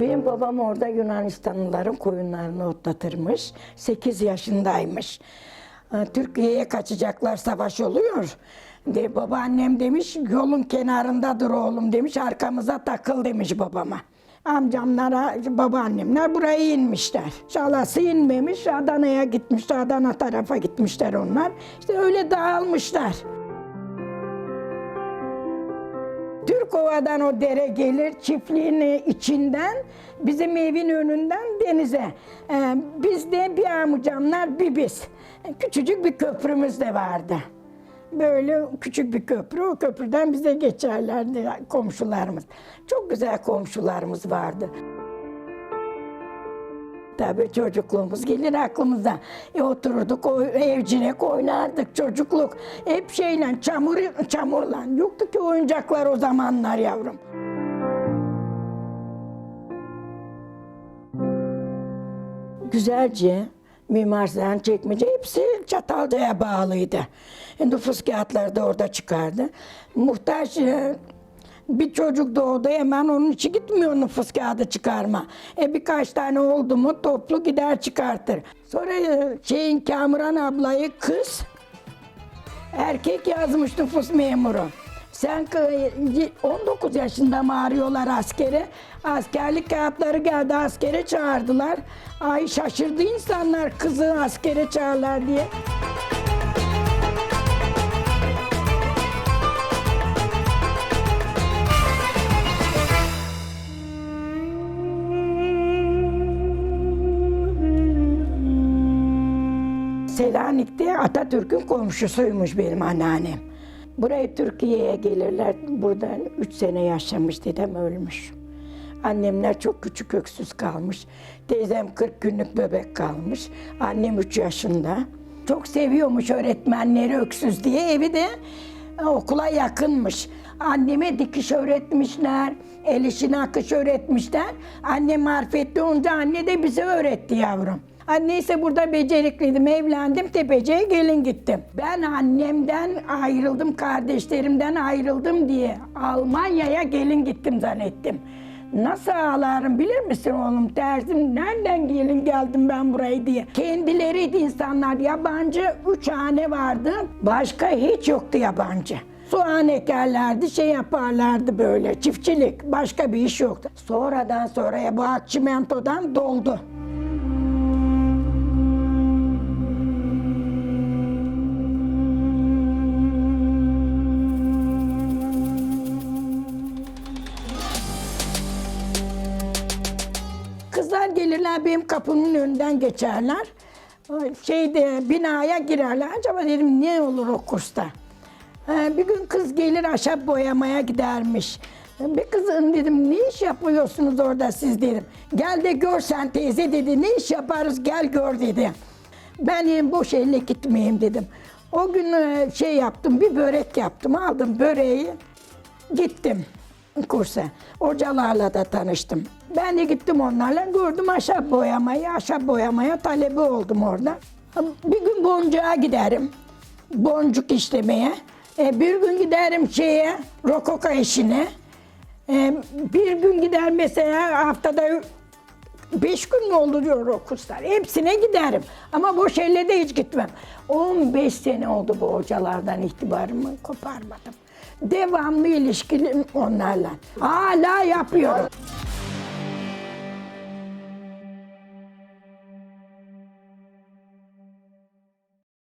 Benim babam orada Yunanistanlıların koyunlarını otlatırmış. 8 yaşındaymış. Ee, Türkiye'ye kaçacaklar savaş oluyor. De, babaannem demiş yolun kenarındadır oğlum demiş arkamıza takıl demiş babama. Amcamlara, babaannemler buraya inmişler. Şalası inmemiş, Adana'ya gitmiş, Adana tarafa gitmişler onlar. İşte öyle dağılmışlar. Türkova'dan o dere gelir, çiftliğin içinden, bizim evin önünden denize. Ee, biz de bir amcamlar, bir biz. Küçücük bir köprümüz de vardı. Böyle küçük bir köprü, o köprüden bize geçerlerdi komşularımız. Çok güzel komşularımız vardı. Tabii çocukluğumuz gelir aklımıza. E, otururduk, o evcinek oynardık çocukluk. Hep şeyle, çamur, çamurla. Yoktu ki oyuncaklar o zamanlar yavrum. Güzelce Mimar Sinan Çekmece hepsi Çatalca'ya bağlıydı. E, nüfus kağıtları da orada çıkardı. Muhtaç e, bir çocuk doğdu hemen onun için gitmiyor nüfus kağıdı çıkarma. E birkaç tane oldu mu toplu gider çıkartır. Sonra e, şeyin Kamuran ablayı kız erkek yazmış nüfus memuru. Sen kı- 19 yaşında mı arıyorlar askere? Askerlik kağıtları geldi askere çağırdılar. Ay şaşırdı insanlar kızı askere çağırlar diye. Selanik'te Atatürk'ün komşusuymuş benim anneannem. Buraya Türkiye'ye gelirler. Buradan üç sene yaşamış dedem ölmüş. Annemler çok küçük öksüz kalmış. Teyzem 40 günlük bebek kalmış. Annem 3 yaşında. Çok seviyormuş öğretmenleri öksüz diye. Evi de okula yakınmış. Anneme dikiş öğretmişler, el işi nakış öğretmişler. Annem marifetli olunca anne de bize öğretti yavrum. Anne ise burada becerikliydim, evlendim, tepeciye gelin gittim. Ben annemden ayrıldım, kardeşlerimden ayrıldım diye Almanya'ya gelin gittim zannettim. Nasıl ağlarım bilir misin oğlum dersim nereden gelin geldim ben buraya diye. Kendileriydi insanlar yabancı üç hane vardı başka hiç yoktu yabancı. Soğan ekerlerdi, şey yaparlardı böyle, çiftçilik, başka bir iş yoktu. Sonradan sonraya bu çimentodan doldu. Gelirler benim kapımın önünden geçerler. Şeyde binaya girerler. Acaba dedim ne olur o kursta? Ee, Bir gün kız gelir ahşap boyamaya gidermiş. Bir kızın dedim ne iş yapıyorsunuz orada siz dedim. Gel de gör sen teyze dedi. Ne iş yaparız gel gör dedi. Ben dedim boş elle gitmeyeyim dedim. O gün e, şey yaptım bir börek yaptım. Aldım böreği gittim kursa. Hocalarla da tanıştım. Ben de gittim onlarla gördüm ahşap boyamayı. Ahşap boyamaya talebi oldum orada. Bir gün boncuğa giderim. Boncuk işlemeye. E, bir gün giderim şeye, rokoka işine. E, bir gün gider mesela haftada Beş gün mü oluyor o kurslar? Hepsine giderim. Ama boş elle de hiç gitmem. 15 sene oldu bu hocalardan itibarımı koparmadım. Devamlı ilişkilim onlarla. Hala yapıyorum.